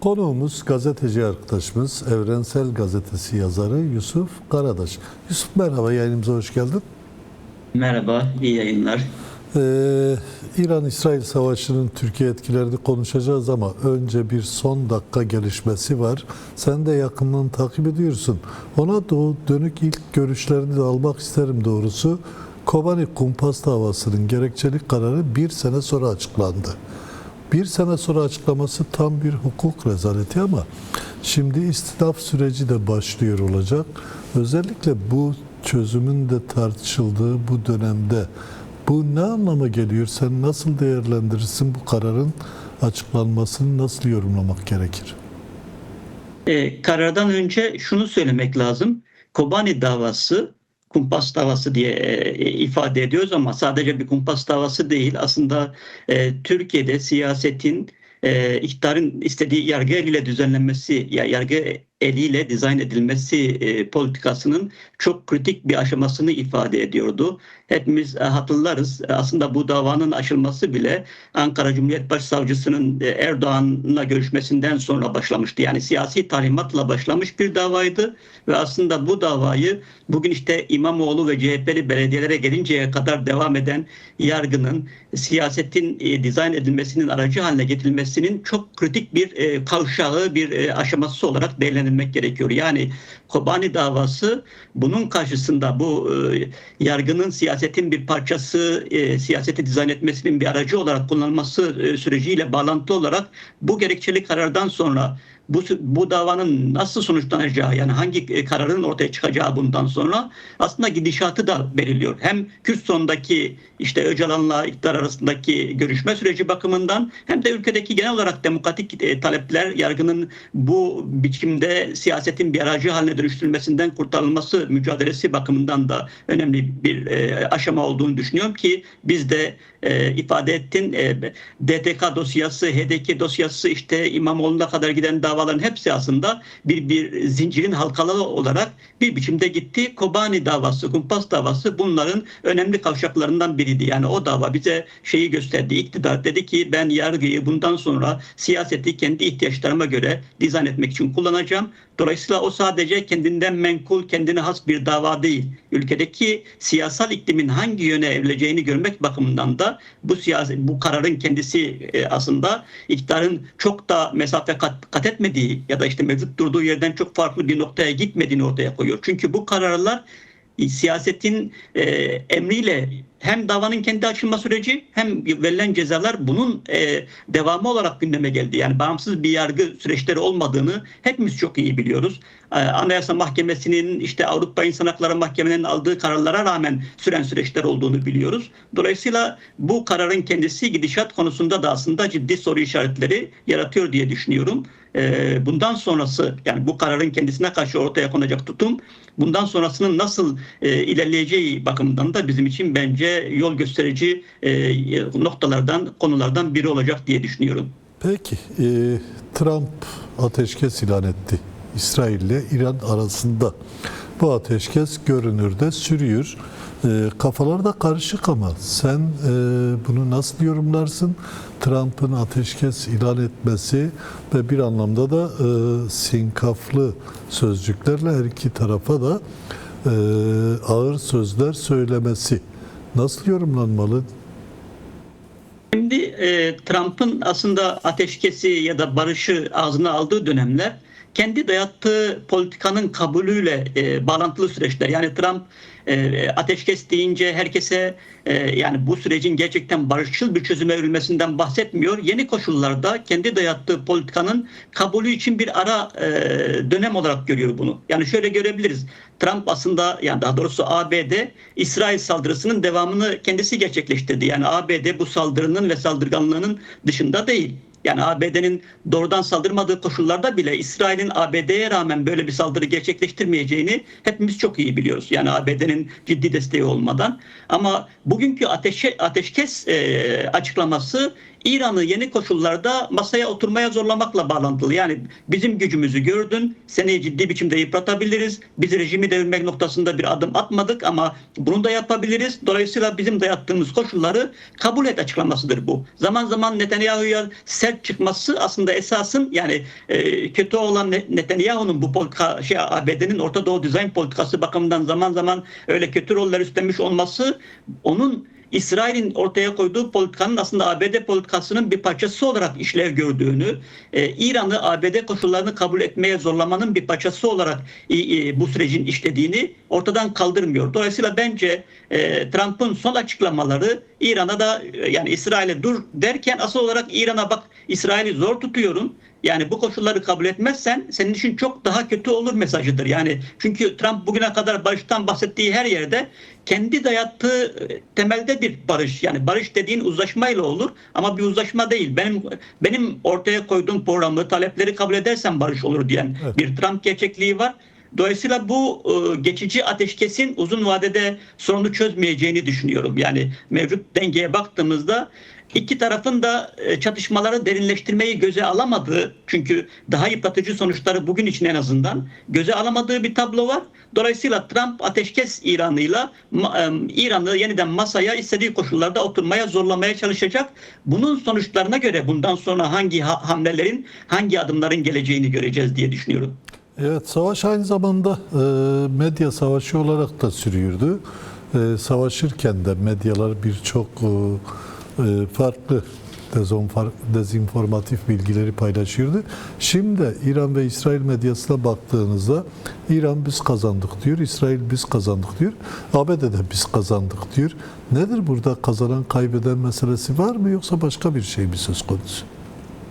Konuğumuz gazeteci arkadaşımız, Evrensel Gazetesi yazarı Yusuf Karadaş. Yusuf merhaba, yayınımıza hoş geldin. Merhaba, iyi yayınlar. Ee, İran-İsrail Savaşı'nın Türkiye etkilerini konuşacağız ama önce bir son dakika gelişmesi var. Sen de yakından takip ediyorsun. Ona doğu dönük ilk görüşlerini de almak isterim doğrusu. Kobani kumpas davasının gerekçeli kararı bir sene sonra açıklandı. Bir sene sonra açıklaması tam bir hukuk rezaleti ama şimdi istinaf süreci de başlıyor olacak. Özellikle bu çözümün de tartışıldığı bu dönemde bu ne anlama geliyor? Sen nasıl değerlendirirsin bu kararın açıklanmasını nasıl yorumlamak gerekir? Ee, karardan önce şunu söylemek lazım. Kobani davası, kumpas davası diye e, ifade ediyoruz ama sadece bir kumpas davası değil. Aslında e, Türkiye'de siyasetin e, iktidarın istediği yargı eliyle düzenlenmesi, ya yargı eliyle dizayn edilmesi e, politikasının çok kritik bir aşamasını ifade ediyordu. Hepimiz e, hatırlarız. E, Aslında bu davanın açılması bile Ankara Cumhuriyet Başsavcısının e, Erdoğan'la görüşmesinden sonra başlamıştı. Yani siyasi talimatla başlamış bir davaydı ve aslında bu davayı bugün işte İmamoğlu ve CHP'li belediyelere gelinceye kadar devam eden yargının siyasetin e, dizayn edilmesinin aracı haline getirilmesinin çok kritik bir e, kavşağı, bir e, aşaması olarak değerlendirilmek gerekiyor. Yani Kobani davası bunun karşısında bu e, yargının siyasetin bir parçası, e, siyaseti dizayn etmesinin bir aracı olarak kullanılması e, süreciyle bağlantılı olarak bu gerekçeli karardan sonra bu, bu davanın nasıl sonuçlanacağı yani hangi kararın ortaya çıkacağı bundan sonra aslında gidişatı da belirliyor. Hem Kürt sonundaki işte Öcalan'la iktidar arasındaki görüşme süreci bakımından hem de ülkedeki genel olarak demokratik e, talepler yargının bu biçimde siyasetin bir aracı haline dönüştürülmesinden kurtarılması mücadelesi bakımından da önemli bir e, aşama olduğunu düşünüyorum ki biz de e, ifade ettin DTK dosyası, HDK dosyası işte İmamoğlu'na kadar giden davaların hepsi aslında bir bir zincirin halkaları olarak bir biçimde gitti. Kobani davası, kumpas davası bunların önemli kavşaklarından biriydi. Yani o dava bize şeyi gösterdi. İktidar dedi ki ben yargıyı bundan sonra siyaseti kendi ihtiyaçlarıma göre dizayn etmek için kullanacağım. Dolayısıyla o sadece kendinden menkul, kendine has bir dava değil. Ülkedeki siyasal iklimin hangi yöne evrileceğini görmek bakımından da bu siyasi bu kararın kendisi e, aslında iktidarın çok da mesafe kat, kat etmediği ya da işte mevcut durduğu yerden çok farklı bir noktaya gitmediğini ortaya koyuyor. Çünkü bu kararlar siyasetin e, emriyle hem davanın kendi açılma süreci hem verilen cezalar bunun e, devamı olarak gündeme geldi. Yani bağımsız bir yargı süreçleri olmadığını hepimiz çok iyi biliyoruz. E, Anayasa Mahkemesi'nin işte Avrupa İnsan Hakları Mahkemelerinin aldığı kararlara rağmen süren süreçler olduğunu biliyoruz. Dolayısıyla bu kararın kendisi gidişat konusunda da aslında ciddi soru işaretleri yaratıyor diye düşünüyorum. E, bundan sonrası yani bu kararın kendisine karşı ortaya konacak tutum bundan sonrasının nasıl e, ilerleyeceği bakımından da bizim için bence yol gösterici e, noktalardan, konulardan biri olacak diye düşünüyorum. Peki, e, Trump ateşkes ilan etti. İsrail ile İran arasında. Bu ateşkes görünürde sürüyor. E, kafalar da karışık ama sen e, bunu nasıl yorumlarsın? Trump'ın ateşkes ilan etmesi ve bir anlamda da e, sinkaflı sözcüklerle her iki tarafa da e, ağır sözler söylemesi nasıl yorumlanmalı? Şimdi e, Trump'ın aslında ateşkesi ya da barışı ağzına aldığı dönemler kendi dayattığı politikanın kabulüyle e, bağlantılı süreçler. Yani Trump e, ateşkes deyince herkese e, yani bu sürecin gerçekten barışçıl bir çözüme evrilmesinden bahsetmiyor. Yeni koşullarda kendi dayattığı politikanın kabulü için bir ara e, dönem olarak görüyor bunu. Yani şöyle görebiliriz. Trump aslında yani daha doğrusu ABD İsrail saldırısının devamını kendisi gerçekleştirdi. Yani ABD bu saldırının ve saldırganlığının dışında değil. Yani ABD'nin doğrudan saldırmadığı koşullarda bile İsrail'in ABD'ye rağmen böyle bir saldırı gerçekleştirmeyeceğini hepimiz çok iyi biliyoruz. Yani ABD'nin ciddi desteği olmadan. Ama bugünkü ateşe, ateşkes e, açıklaması İran'ı yeni koşullarda masaya oturmaya zorlamakla bağlantılı. Yani bizim gücümüzü gördün, seni ciddi biçimde yıpratabiliriz. Biz rejimi devirmek noktasında bir adım atmadık ama bunu da yapabiliriz. Dolayısıyla bizim dayattığımız koşulları kabul et açıklamasıdır bu. Zaman zaman Netanyahu'ya sert çıkması aslında esasın yani e, kötü olan Ne- Netanyahu'nun bu politika, şey ABD'nin Orta Doğu dizayn politikası bakımından zaman zaman öyle kötü roller üstlenmiş olması onun İsrail'in ortaya koyduğu politikanın aslında ABD politikasının bir parçası olarak işlev gördüğünü, e, İran'ı ABD koşullarını kabul etmeye zorlamanın bir parçası olarak e, e, bu sürecin işlediğini ortadan kaldırmıyor. Dolayısıyla bence e, Trump'ın son açıklamaları İran'a da e, yani İsrail'e dur derken asıl olarak İran'a bak İsrail'i zor tutuyorum. Yani bu koşulları kabul etmezsen senin için çok daha kötü olur mesajıdır. Yani çünkü Trump bugüne kadar barıştan bahsettiği her yerde kendi dayattığı e, temelde bir barış. Yani barış dediğin uzlaşmayla olur ama bir uzlaşma değil. Benim benim ortaya koyduğum programı, talepleri kabul edersen barış olur diyen Evet. bir Trump gerçekliği var. Dolayısıyla bu e, geçici ateşkesin uzun vadede sorunu çözmeyeceğini düşünüyorum. Yani mevcut dengeye baktığımızda iki tarafın da e, çatışmaları derinleştirmeyi göze alamadığı çünkü daha yıpratıcı sonuçları bugün için en azından göze alamadığı bir tablo var. Dolayısıyla Trump ateşkes İran'ıyla ma- e, İran'ı yeniden masaya istediği koşullarda oturmaya zorlamaya çalışacak. Bunun sonuçlarına göre bundan sonra hangi ha- hamlelerin, hangi adımların geleceğini göreceğiz diye düşünüyorum. Evet, savaş aynı zamanda e, medya savaşı olarak da sürüyordu. Savaşırken de medyalar birçok farklı dezonfar- dezinformatif bilgileri paylaşıyordu. Şimdi İran ve İsrail medyasına baktığınızda İran biz kazandık diyor, İsrail biz kazandık diyor, ABD de biz kazandık diyor. Nedir burada kazanan kaybeden meselesi var mı yoksa başka bir şey mi söz konusu?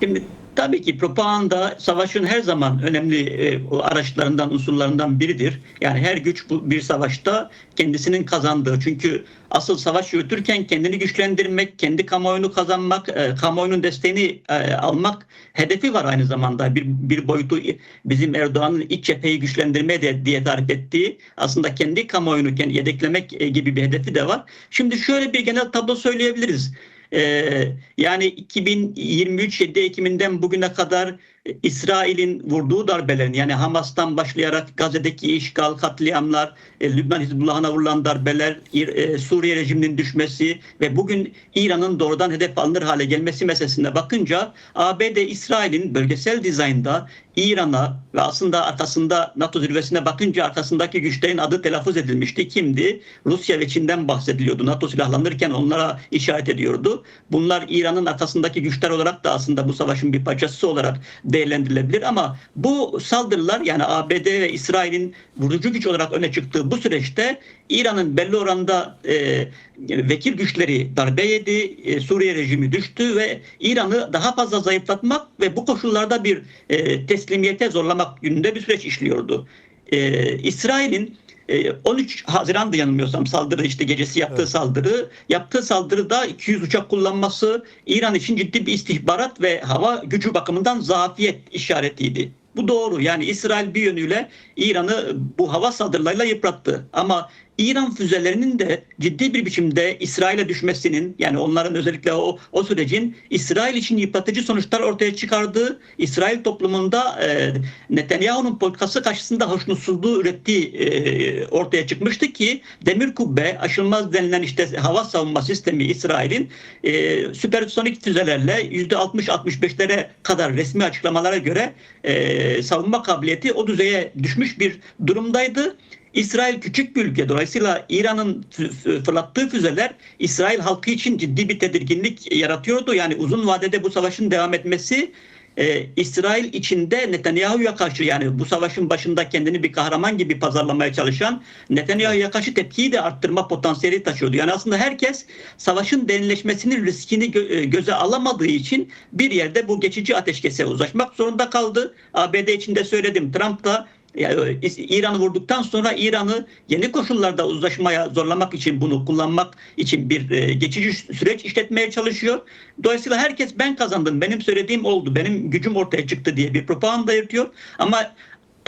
Şimdi tabii ki propaganda savaşın her zaman önemli e, araçlarından, unsurlarından biridir. Yani her güç bir savaşta kendisinin kazandığı. Çünkü asıl savaş yürütürken kendini güçlendirmek, kendi kamuoyunu kazanmak, e, kamuoyunun desteğini e, almak hedefi var aynı zamanda. Bir, bir boyutu bizim Erdoğan'ın iç cepheyi güçlendirme diye tarif ettiği aslında kendi kamuoyunu yedeklemek e, gibi bir hedefi de var. Şimdi şöyle bir genel tablo söyleyebiliriz. Ee, yani 2023 7 Ekim'inden bugüne kadar e, İsrail'in vurduğu darbelerin yani Hamas'tan başlayarak Gazze'deki işgal, katliamlar, e, Lübnan Hizbullah'ına vurulan darbeler, e, Suriye rejiminin düşmesi ve bugün İran'ın doğrudan hedef alınır hale gelmesi meselesine bakınca ABD İsrail'in bölgesel dizaynda İran'a ve aslında arkasında NATO zirvesine bakınca arkasındaki güçlerin adı telaffuz edilmişti. Kimdi? Rusya ve Çin'den bahsediliyordu. NATO silahlanırken onlara işaret ediyordu. Bunlar İran'ın arkasındaki güçler olarak da aslında bu savaşın bir parçası olarak değerlendirilebilir ama bu saldırılar yani ABD ve İsrail'in vurucu güç olarak öne çıktığı bu süreçte İran'ın belli oranda e, vekil güçleri darbe yedi, e, Suriye rejimi düştü ve İran'ı daha fazla zayıflatmak ve bu koşullarda bir e, teslimiyete zorlamak yönünde bir süreç işliyordu. E, İsrail'in e, 13 Haziran'da yanılmıyorsam saldırı işte gecesi yaptığı Evet. saldırı yaptığı saldırıda 200 uçak kullanması İran için ciddi bir istihbarat ve hava gücü bakımından zafiyet işaretiydi. Bu doğru. Yani İsrail bir yönüyle İran'ı bu hava saldırılarıyla yıprattı. Ama İran füzelerinin de ciddi bir biçimde İsrail'e düşmesinin yani onların özellikle o, o sürecin İsrail için yıpratıcı sonuçlar ortaya çıkardığı, İsrail toplumunda e, Netanyahu'nun politikası karşısında hoşnutsuzluğu ürettiği e, ortaya çıkmıştı ki Demir Kubbe aşılmaz denilen işte hava savunma sistemi İsrail'in e, süpersonik füzelerle %60-65'lere kadar resmi açıklamalara göre e, savunma kabiliyeti o düzeye düşmüş bir durumdaydı. İsrail küçük bir ülke. Dolayısıyla İran'ın fı- fı- fırlattığı füzeler İsrail halkı için ciddi bir tedirginlik yaratıyordu. Yani uzun vadede bu savaşın devam etmesi e, İsrail içinde Netanyahu'ya karşı yani bu savaşın başında kendini bir kahraman gibi pazarlamaya çalışan Netanyahu'ya karşı tepkiyi de arttırma potansiyeli taşıyordu. Yani aslında herkes savaşın derinleşmesinin riskini gö- e, göze alamadığı için bir yerde bu geçici ateşkese uzlaşmak zorunda kaldı. ABD için de söyledim. Trump da yani İran'ı vurduktan sonra İran'ı yeni koşullarda uzlaşmaya zorlamak için bunu kullanmak için bir e, geçici süreç işletmeye çalışıyor. Dolayısıyla herkes ben kazandım, benim söylediğim oldu, benim gücüm ortaya çıktı diye bir propaganda yürütüyor. Ama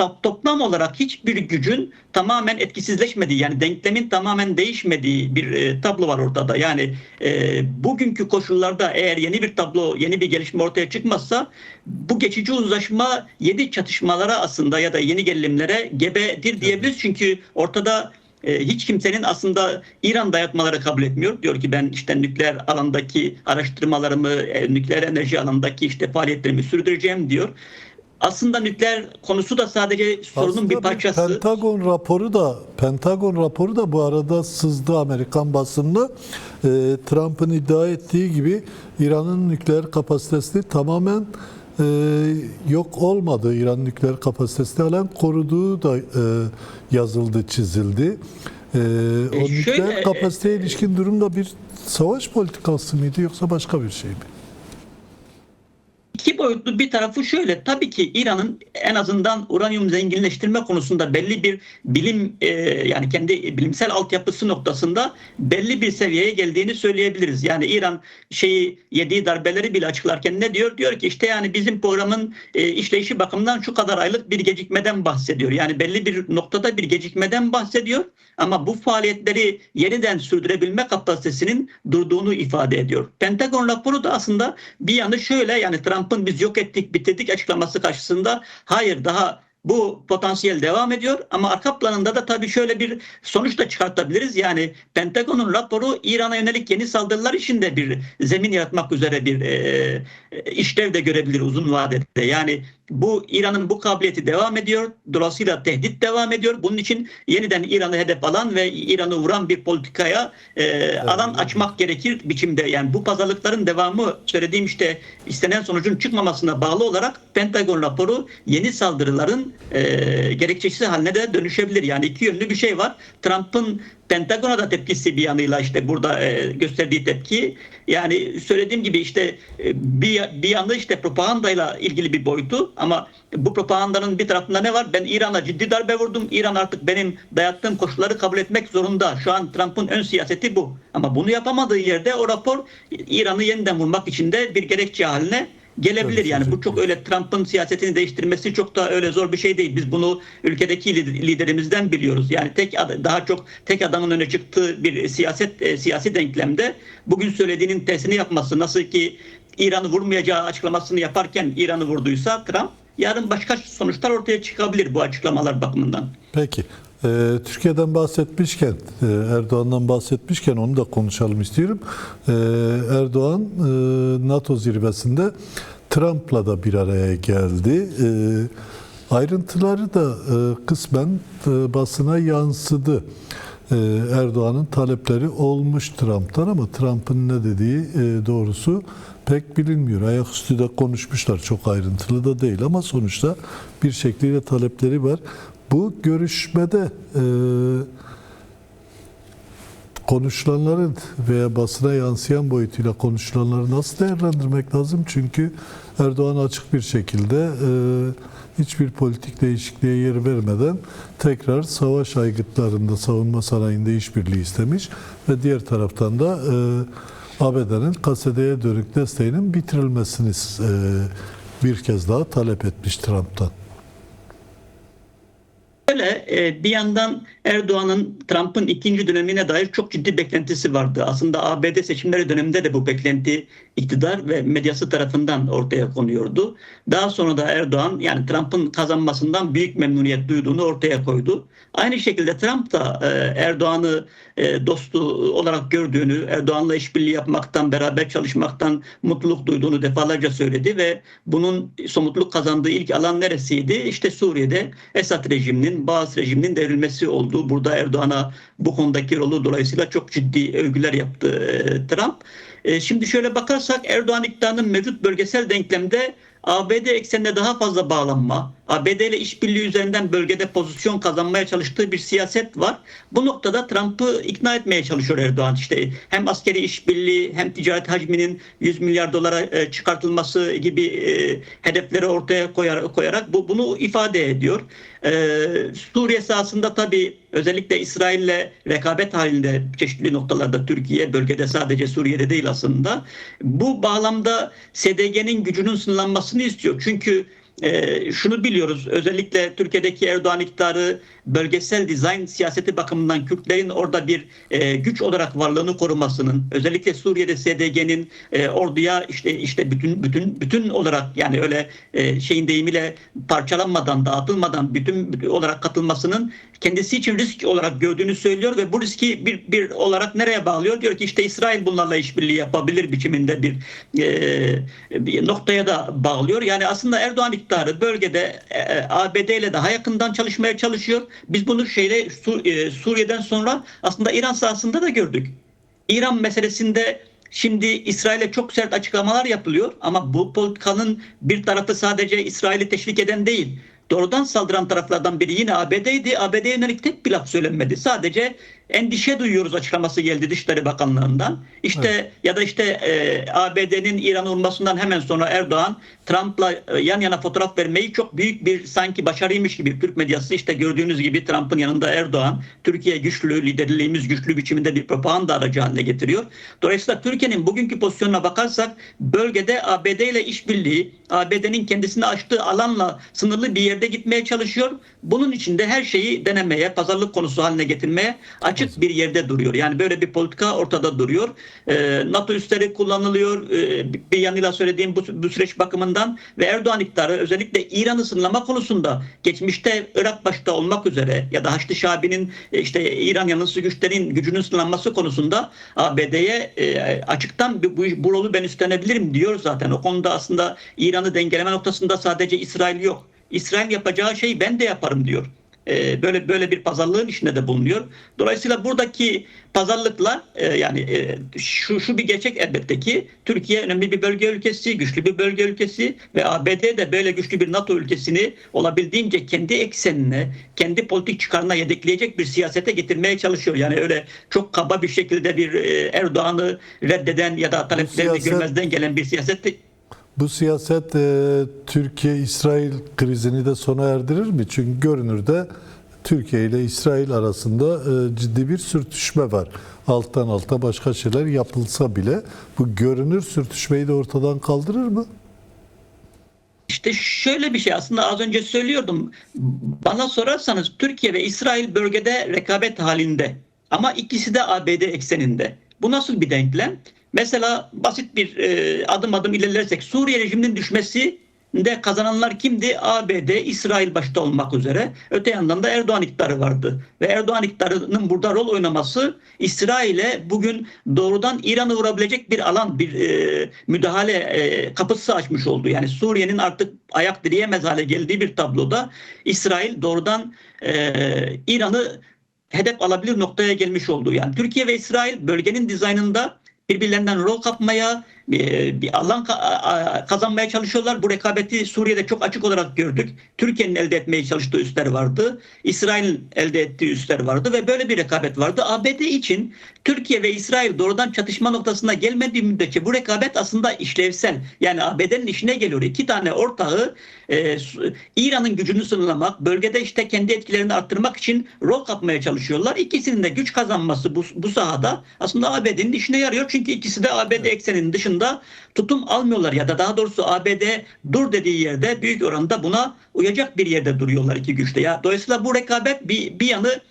toplam olarak hiçbir gücün tamamen etkisizleşmediği yani denklemin tamamen değişmediği bir e, tablo var ortada. Yani e, bugünkü koşullarda eğer yeni bir tablo, yeni bir gelişme ortaya çıkmazsa bu geçici uzlaşma yeni çatışmalara aslında ya da yeni gerilimlere gebedir diyebiliriz. Çünkü ortada e, hiç kimsenin aslında İran dayatmaları kabul etmiyor. Diyor ki ben işte nükleer alandaki araştırmalarımı, e, nükleer enerji alanındaki işte faaliyetlerimi sürdüreceğim diyor. Aslında nükleer konusu da sadece sorunun Aslında bir parçası. Pentagon raporu da Pentagon raporu da bu arada sızdı Amerikan basınına. Ee, Trump'ın iddia ettiği gibi İran'ın nükleer kapasitesini tamamen e, yok olmadı. İran nükleer kapasitesini halen koruduğu da e, yazıldı, çizildi. E, o E, nükleer şöyle, kapasiteye ilişkin durumda bir savaş politikası mıydı yoksa başka bir şey mi? Boyutlu bir tarafı şöyle. Tabii ki İran'ın en azından uranyum zenginleştirme konusunda belli bir bilim e, yani kendi bilimsel altyapısı noktasında belli bir seviyeye geldiğini söyleyebiliriz. Yani İran şeyi yediği darbeleri bile açıklarken ne diyor? Diyor ki işte yani bizim programın e, işleyişi bakımından şu kadar aylık bir gecikmeden bahsediyor. Yani belli bir noktada bir gecikmeden bahsediyor ama bu faaliyetleri yeniden sürdürebilme kapasitesinin durduğunu ifade ediyor. Pentagon raporu da aslında bir yanı şöyle yani Trump'ın biz yok ettik bitirdik açıklaması karşısında hayır daha bu potansiyel devam ediyor ama arka planında da tabii şöyle bir sonuç da çıkartabiliriz. Yani Pentagon'un raporu İran'a yönelik yeni saldırılar için de bir zemin yaratmak üzere bir e, e, işlev de görebilir uzun vadede. Yani bu İran'ın bu kabiliyeti devam ediyor. Dolayısıyla tehdit devam ediyor. Bunun için yeniden İran'ı hedef alan ve İran'ı vuran bir politikaya e, alan açmak gerekir biçimde. Yani bu pazarlıkların devamı söylediğim işte istenen sonucun çıkmamasına bağlı olarak Pentagon raporu yeni saldırıların e, gerekçesi haline de dönüşebilir. Yani iki yönlü bir şey var. Trump'ın Pentagon'a da tepkisi bir yanıyla işte burada e, gösterdiği tepki. Yani söylediğim gibi işte e, bir, bir yanı işte propagandayla ilgili bir boyutu ama bu propagandanın bir tarafında ne var? Ben İran'a ciddi darbe vurdum. İran artık benim dayattığım koşulları kabul etmek zorunda. Şu an Trump'ın ön siyaseti bu. Ama bunu yapamadığı yerde o rapor İran'ı yeniden vurmak için de bir gerekçe haline gelebilir. Yani bu çok öyle Trump'ın siyasetini değiştirmesi çok da öyle zor bir şey değil. Biz bunu ülkedeki lider- liderimizden biliyoruz. Yani tek daha çok tek adamın öne çıktığı bir siyaset e, siyasi denklemde bugün söylediğinin tersini yapması nasıl ki İran'ı vurmayacağı açıklamasını yaparken İran'ı vurduysa Trump yarın başka sonuçlar ortaya çıkabilir bu açıklamalar bakımından. Peki. Ee, Türkiye'den bahsetmişken, e, Erdoğan'dan bahsetmişken onu da konuşalım istiyorum. Ee, Erdoğan e, NATO zirvesinde Trump'la da bir araya geldi. Ee, ayrıntıları da e, kısmen basına yansıdı. Erdoğan'ın talepleri olmuş Trump'tan ama Trump'ın ne dediği doğrusu pek bilinmiyor. Ayaküstü de konuşmuşlar çok ayrıntılı da değil ama sonuçta bir şekliyle talepleri var. Bu görüşmede e, konuşulanların veya basına yansıyan boyutuyla konuşulanları nasıl değerlendirmek lazım? Çünkü Erdoğan açık bir şekilde e, hiçbir politik değişikliğe yer vermeden tekrar savaş aygıtlarında savunma sanayinde işbirliği istemiş ve diğer taraftan da e, ABD'nin KSD'ye dönük desteğinin bitirilmesini e, bir kez daha talep etmiş Trump'tan. Şöyle e, bir yandan Erdoğan'ın Trump'ın ikinci dönemine dair çok ciddi beklentisi vardı. Aslında ABD seçimleri döneminde de bu beklenti iktidar ve medyası tarafından ortaya konuyordu. Daha sonra da Erdoğan yani Trump'ın kazanmasından büyük memnuniyet duyduğunu ortaya koydu. Aynı şekilde Trump da e, Erdoğan'ı e, dostu olarak gördüğünü, Erdoğan'la işbirliği yapmaktan, beraber çalışmaktan mutluluk duyduğunu defalarca söyledi ve bunun somutluk kazandığı ilk alan neresiydi? İşte Suriye'de Esad rejiminin, Bağız rejiminin devrilmesi oldu. Burada Erdoğan'a bu konudaki rolü dolayısıyla çok ciddi övgüler yaptı e, Trump. E, Şimdi şöyle bakarsak Erdoğan iktidarının mevcut bölgesel denklemde ABD eksenine daha fazla bağlanma, ABD ile işbirliği üzerinden bölgede pozisyon kazanmaya çalıştığı bir siyaset var. Bu noktada Trump'ı ikna etmeye çalışıyor Erdoğan. İşte hem askeri işbirliği hem ticaret hacminin 100 milyar dolara e, çıkartılması gibi hedefleri ortaya koyar, koyarak bu bunu ifade ediyor. E, Suriye sahasında tabii özellikle İsrail'le rekabet halinde çeşitli noktalarda Türkiye bölgede sadece Suriye'de değil aslında. Bu bağlamda SDG'nin gücünün sınırlanmasını istiyor. Çünkü e, şunu biliyoruz. Özellikle Türkiye'deki Erdoğan iktidarı bölgesel dizayn siyaseti bakımından Kürtlerin orada bir e, güç olarak varlığını korumasının, özellikle Suriye'de SDG'nin e, orduya işte işte bütün bütün bütün olarak yani öyle e, şeyin deyimiyle parçalanmadan, dağıtılmadan bütün, bütün olarak katılmasının kendisi için risk olarak gördüğünü söylüyor ve bu riski bir bir olarak nereye bağlıyor? Diyor ki işte İsrail bunlarla işbirliği yapabilir biçiminde bir, e, bir noktaya da bağlıyor. Yani aslında Erdoğan iktidarı bölgede e, ABD ile daha yakından çalışmaya çalışıyor. Biz bunu şeyle Su- e, Suriye'den sonra aslında İran sahasında da gördük. İran meselesinde şimdi İsrail'e çok sert açıklamalar yapılıyor ama bu politikanın bir tarafı sadece İsrail'i teşvik eden değil. Doğrudan saldıran taraflardan biri yine ABD'ydi. ABD'ye yönelik tek bir laf söylenmedi. Sadece endişe duyuyoruz açıklaması geldi Dışişleri Bakanlığı'ndan. İşte ya da işte e, ABD'nin İran olmasından hemen sonra Erdoğan Trump'la e, yan yana fotoğraf vermeyi çok büyük bir sanki başarıymış gibi Türk medyası işte gördüğünüz gibi Trump'ın yanında Erdoğan Türkiye güçlü, liderliğimiz güçlü biçiminde bir propaganda aracı haline getiriyor. Dolayısıyla Türkiye'nin bugünkü pozisyonuna bakarsak bölgede ABD ile işbirliği, ABD'nin kendisine açtığı alanla sınırlı bir yerde gitmeye çalışıyor. Bunun için de her şeyi denemeye, pazarlık konusu haline getirmeye açık bir yerde duruyor. Yani böyle bir politika ortada duruyor. Ee, NATO üsleri kullanılıyor. Ee, bir yanıyla söylediğim bu, bu süreç bakımından ve Erdoğan iktidarı özellikle İran'ı sınırlama konusunda geçmişte Irak başta olmak üzere ya da Haçlı Şabi'nin e, işte İran yanlısı güçlerin gücünün sınırlanması konusunda ABD'ye e, açıktan bu, bu rolü ben üstlenebilirim diyor zaten. O konuda aslında İran'ı dengeleme noktasında sadece İsrail yok. İsrail yapacağı şeyi ben de yaparım diyor. Ee, böyle böyle bir pazarlığın içinde de bulunuyor. Dolayısıyla buradaki pazarlıkla e, yani e, şu şu bir gerçek elbette ki Türkiye önemli bir bölge ülkesi, güçlü bir bölge ülkesi ve ABD de böyle güçlü bir NATO ülkesini olabildiğince kendi eksenine, kendi politik çıkarına yedekleyecek bir siyasete getirmeye çalışıyor. Yani öyle çok kaba bir şekilde bir e, Erdoğan'ı reddeden ya da taleplerini siyaset- görmezden gelen bir siyaset Bu siyaset e, Türkiye-İsrail krizini de sona erdirir mi? Çünkü görünürde Türkiye ile İsrail arasında e, ciddi bir sürtüşme var. Alttan alta başka şeyler yapılsa bile bu görünür sürtüşmeyi de ortadan kaldırır mı? İşte şöyle bir şey aslında az önce söylüyordum. Bana sorarsanız Türkiye ve İsrail bölgede rekabet halinde ama ikisi de ABD ekseninde. Bu nasıl bir denklem? Mesela basit bir e, adım adım ilerlersek Suriye rejiminin düşmesi de kazananlar kimdi? ABD, İsrail başta olmak üzere. Öte yandan da Erdoğan iktidarı vardı. Ve Erdoğan iktidarının burada rol oynaması İsrail'e bugün doğrudan İran'ı vurabilecek bir alan, bir e, müdahale e, kapısı açmış oldu. Yani Suriye'nin artık ayak direyemez hale geldiği bir tabloda İsrail doğrudan e, İran'ı hedef alabilir noktaya gelmiş oldu. Yani Türkiye ve İsrail bölgenin dizaynında birbirlerinden rol kapmaya, bir alan kazanmaya çalışıyorlar. Bu rekabeti Suriye'de çok açık olarak gördük. Türkiye'nin elde etmeye çalıştığı üsler vardı. İsrail'in elde ettiği üsler vardı ve böyle bir rekabet vardı. ABD için Türkiye ve İsrail doğrudan çatışma noktasına gelmediği müddetçe bu rekabet aslında işlevsel. Yani ABD'nin işine geliyor. İki tane ortağı e, İran'ın gücünü sınırlamak, bölgede işte kendi etkilerini arttırmak için rol kapmaya çalışıyorlar. İkisinin de güç kazanması bu, bu sahada aslında ABD'nin işine yarıyor. Çünkü ikisi de ABD ekseninin dışında tutum almıyorlar ya da daha doğrusu ABD dur dediği yerde büyük oranda buna uyacak bir yerde duruyorlar iki güçte. Ya dolayısıyla bu rekabet bir, bir yanı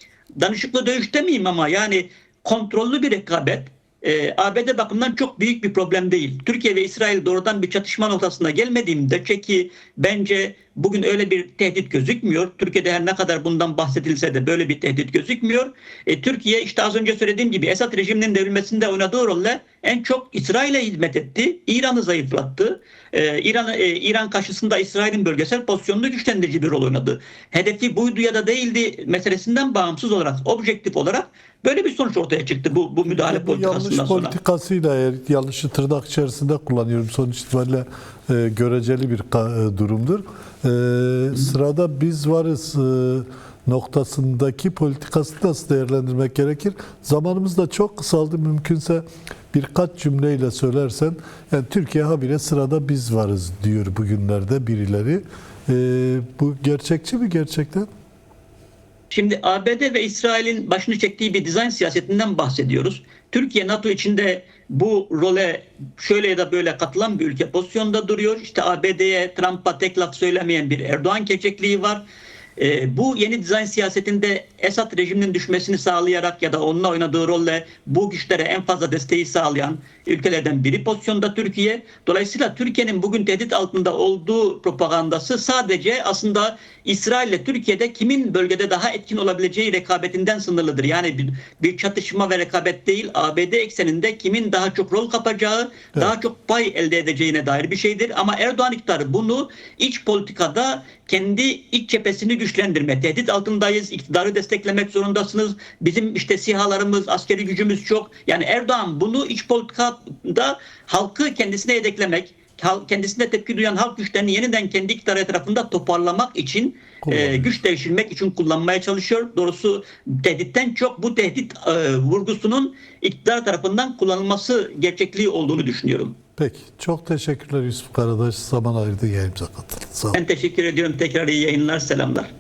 danışıklı dövüş demeyeyim ama yani kontrollü bir rekabet e, ABD bakımından çok büyük bir problem değil. Türkiye ve İsrail doğrudan bir çatışma noktasına gelmediğimde ki bence bugün öyle bir tehdit gözükmüyor. Türkiye'de her ne kadar bundan bahsedilse de böyle bir tehdit gözükmüyor. E, Türkiye işte az önce söylediğim gibi Esad rejiminin devrilmesinde oynadığı rolle en çok İsrail'e hizmet etti. İran'ı zayıflattı. E, İran, e, İran karşısında İsrail'in bölgesel pozisyonunu güçlendirici bir rol oynadı. Hedefi buydu ya da değildi meselesinden bağımsız olarak, objektif olarak böyle bir sonuç ortaya çıktı bu, bu müdahale Bu yanlış politikasından sonra. politikasıyla eğer yanlışı tırnak içerisinde kullanıyorum sonuç itibariyle e, göreceli bir e, durumdur. E, sırada biz varız e, noktasındaki politikası nasıl değerlendirmek gerekir? Zamanımız da çok kısaldı. Mümkünse birkaç cümleyle söylersen yani Türkiye habire sırada biz varız diyor bugünlerde birileri. E, bu gerçekçi mi gerçekten? Şimdi ABD ve İsrail'in başını çektiği bir dizayn siyasetinden bahsediyoruz. Türkiye NATO içinde bu role şöyle ya da böyle katılan bir ülke pozisyonda duruyor. İşte ABD'ye Trump'a tek laf söylemeyen bir Erdoğan gerçekliği var. E, bu yeni dizayn siyasetinde Esad rejiminin düşmesini sağlayarak ya da onunla oynadığı rolle bu güçlere en fazla desteği sağlayan ülkelerden biri pozisyonda Türkiye. Dolayısıyla Türkiye'nin bugün tehdit altında olduğu propagandası sadece aslında İsrail ile Türkiye'de kimin bölgede daha etkin olabileceği rekabetinden sınırlıdır. Yani bir, bir çatışma ve rekabet değil ABD ekseninde kimin daha çok rol kapacağı, daha çok pay elde edeceğine dair bir şeydir. Ama Erdoğan iktidarı bunu iç politikada kendi iç cephesini güçlendirme. Tehdit altındayız, iktidarı desteklemek zorundasınız. Bizim işte sihalarımız, askeri gücümüz çok. Yani Erdoğan bunu iç politikada halkı kendisine yedeklemek, kendisine tepki duyan halk güçlerini yeniden kendi iktidarı etrafında toparlamak için e, güç devşirmek için kullanmaya çalışıyor. Doğrusu tehditten çok bu tehdit e, vurgusunun iktidar tarafından kullanılması gerçekliği olduğunu düşünüyorum. Peki. Çok teşekkürler Yusuf Karadaş. Zaman ayırdı yayınımıza katıldın. Sağ ol. Ben teşekkür ediyorum. Tekrar iyi yayınlar, selamlar.